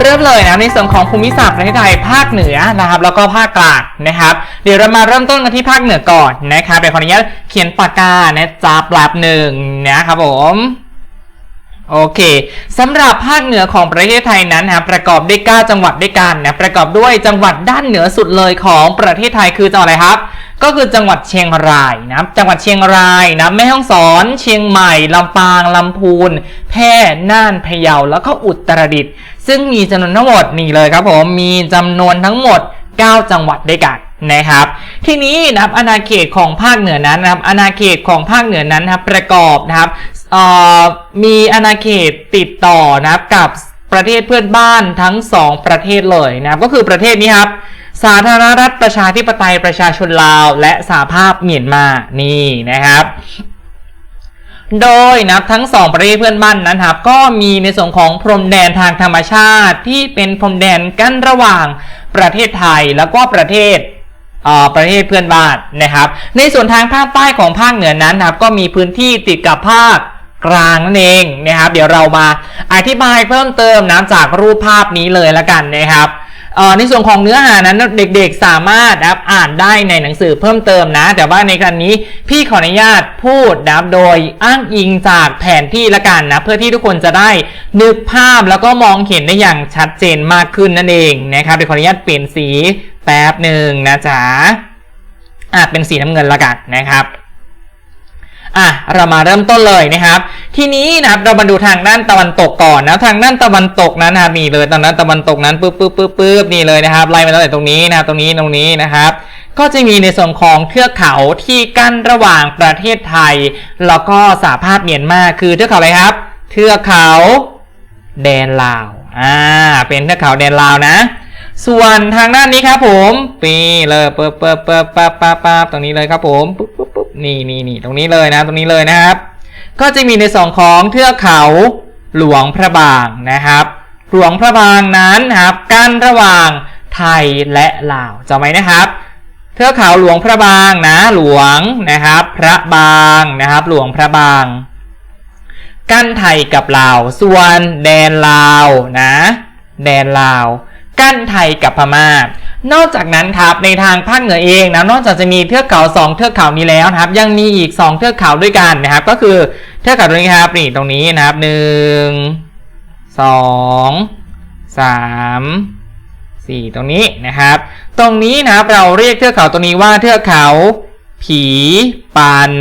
เริ่มเลยนะในส่วนของภูมิศาสตร์ประเทศไทยภาคเหนือนะครับ แล้วก็ภาคกลางนะครับ เดี๋ยวเรามาเริ่มต้นกันที่ภาคเหนือก่อนนะครับเดี๋ยวขออนุญาตเขียนปากกานะจ๊ะปลับหนึ่งนะครับผม โอเคสำหรับภาคเหนือของประเทศไทยนั้นนะครับประกอบด้วย 9 จังหวัดด้วยกันนะประกอบด้วยจังหวัดด้านเหนือสุดเลยของประเทศไทยคือจังหวัดอะไรครับ ก็คือจังหวัดเชียงรายนะจังหวัดเชียงรายนะแม่ฮ่องสอน เชียงใหม่ลำปางลำพูน แพร่น่านพะเยาแล้วก็อุตรดิตถ์ซึ่งมีจำนวนทั้งหมดนี่เลยครับผมมีจำนวนทั้งหมด 9 จังหวัดด้วยกันนะครับทีนี้นะครับอาณาเขตของภาคเหนือนั้นนะครับอาณาเขตของภาคเหนือนั้นนะครับประกอบนะครับ มีอาณาเขตติดต่อนะครับกับประเทศเพื่อนบ้านทั้ง2ประเทศเลยนะครับก็คือประเทศนี้ครับสาธารณรัฐประชาธิปไตยประชาชนลาว และสหภาพเมียนมานี่นะครับ โดยนับทั้งสองประเทศเพื่อนบ้านนั้นครับก็มีในส่วนของพรมแดนทางธรรมชาติ ที่เป็นพรมแดนกั้นระหว่างประเทศไทยแล้วก็ประเทศประเทศเพื่อนบ้านนะครับ ในส่วนทางภาคใต้ของภาคเหนือนั้นครับก็มีพื้นที่ติดกับภาค กลางนั่นเองนะครับเดี๋ยวเรามาอธิบายเพิ่มเติมนะจากรูปภาพนี้เลยละกันนะครับในส่วนของเนื้อหานั้นเด็กๆสามารถนะครับอ่านได้ในหนังสือเพิ่มเติมนะ แต่ว่าในครั้งนี้พี่ขออนุญาตพูดนะครับโดยอ้างอิงจากแผนที่ละกันนะเพื่อที่ทุกคนจะได้นึกภาพแล้วก็มองเห็นได้อย่างชัดเจนมากขึ้นนั่นเองนะครับเดี๋ยวขออนุญาตเปลี่ยนสีแป๊บหนึ่งนะจ๊ะอะเป็นสีน้ำเงินละกันนะครับ อะเรามาเริ่มต้นเลยนะครับ ทีนี้นะครับเรามาดูทางด้านตะวันตกก่อนนะทางด้านตะวันตกนั้นนะครับนี่เลยตอนนั้นตะวันตกนั้นปึ๊บปึ๊บปึ๊บปึ๊บนี่เลยนะครับไล่มาตั้งแต่ตรงนี้นะครับตรงนี้ตรงนี้นะครับก็จะมีในส่วนของเทือกเขาที่กั้นระหว่างประเทศไทย แล้วก็สหภาพเมียนมาคือเทือกเขาอะไรครับ เทือกเขาแดนลาวอ่าเป็นเทือกเขาแดนลาวนะ ส่วนทางด้านนี้ครับผมปีเลยเปิบเปิบเปิบปั๊บปั๊บปั๊บตรงนี้เลยครับผมปุ๊บ นี่นี่นี่ตรงนี้เลยนะ ตรงนี้เลยนะครับ ก็จะมีในสองของเทือกเขาหลวงพระบางนะครับ หลวงพระบางนั้นครับกั้นระหว่างไทยและลาวจำไว้นะครับ เทือกเขาหลวงพระบางนะ หลวงนะครับ พระบางนะครับ หลวงพระบาง กั้นไทยกับลาว ส่วนแดนลาวนะ แดนลาว กั้นไทยกับพม่า นอกจากนั้นครับในทางภาคเหนือเองนะนอกจากจะมีเทือกเขาสองเทือกเขานี้แล้วนะครับ ยังมีอีกสองเทือกเขาด้วยกันนะครับ ก็คือเทือกเขาตรงนี้ครับนี่ตรงนี้นะครับหนึ่งสองสามสี่ตรงนี้นะครับ ตรงนี้นะครับเราเรียกเทือกเขาตรงนี้ว่าเทือกเขาผีปัน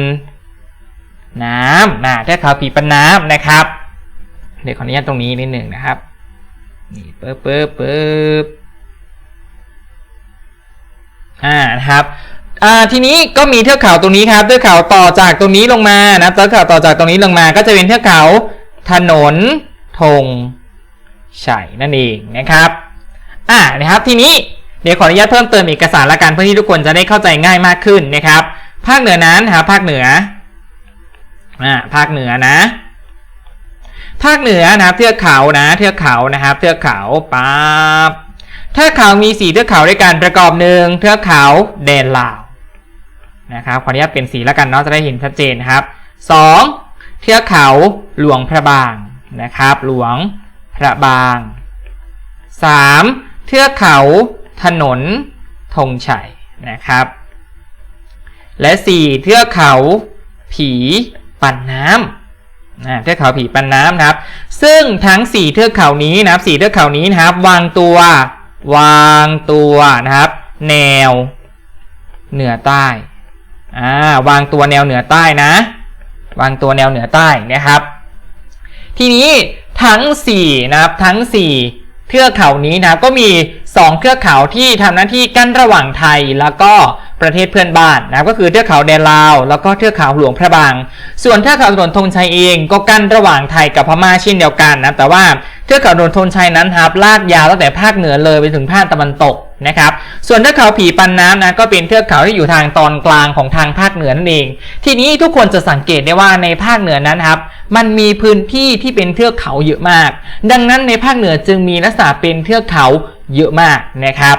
น้ำนะเทือกเขาผีปันน้ำนะครับเดี๋ยวขออนุญาตตรงนี้นิดหนึ่งนะครับนี่ปึ๊บปึ๊บปึ๊บ อ่านะครับอ่าทีนี้ก็มีเทือกเขาตรงนี้ครับเทือกเขาต่อจากตรงนี้ลงมานะเทือกเขาต่อจากตรงนี้ลงมา ก็จะเป็นเทือกเขาถนนธงชัยนั่นเองนะครับอ่านะครับทีนี้เดี๋ยวขออนุญาตเพิ่มเติมเอกสารละกันเพื่อที่ทุกคนจะได้เข้าใจง่ายมากขึ้นนะครับ ภาคเหนือนั้นนะครับภาคเหนืออ่าภาคเหนือนะ ภาคเหนือนะครับเทือกเขานะเทือกเขานะครับเทือกเขาปั๊บ เทือกเขามีสีเทือกเขาด้วยกันประกอบหนึ่งเทือกเขาแดนลาวนะครับขออนุญาตเป็นสีแล้วกันเนาะจะได้เห็นชัดเจนครับสองเทือกเขาหลวงพระบางนะครับ หลวงพระบางสามเทือกเขาถนนธงชัยนะครับ และสี่เทือกเขาผีปั่นน้ำนะเทือกเขาผีปันน้ำนะครับ ซึ่งทั้ง 4 เทือกเขานี้นะครับ4เทือกเขานี้นะครับ วางตัว วางตัวนะครับ แนวเหนือใต้อ่าวางตัวแนวเหนือใต้นะ วางตัวแนวเหนือใต้นะครับ ทีนี้ทั้ง4นะครับทั้ง 4 เทือกเขานี้นะก็มี 2 เทือกเขาที่ทำหน้าที่กั้นระหว่างไทยแล้วก็ ประเทศเพื่อนบ้านนะครับก็คือเทือกเขาแดนลาว แล้วก็เทือกเขาหลวงพระบาง ส่วนเทือกเขาถนนธงชัยเองก็กั้นระหว่างไทยกับพม่าเช่นเดียวกันนะแต่ว่าเทือกเขาถนนธงชัยนั้นครับลากยาวตั้งแต่ภาคเหนือเลยไปถึงภาคตะวันตกนะครับส่วนเทือกเขาผีปันน้ำนะก็เป็นเทือกเขาที่อยู่ทางตอนกลางของทางภาคเหนือนั่นเอง ทีนี้ทุกคนจะสังเกตได้ว่าในภาคเหนือนั้นครับมันมีพื้นที่ที่เป็นเทือกเขาเยอะมาก ดังนั้นในภาคเหนือจึงมีลักษณะเป็นเทือกเขาเยอะมากนะครับ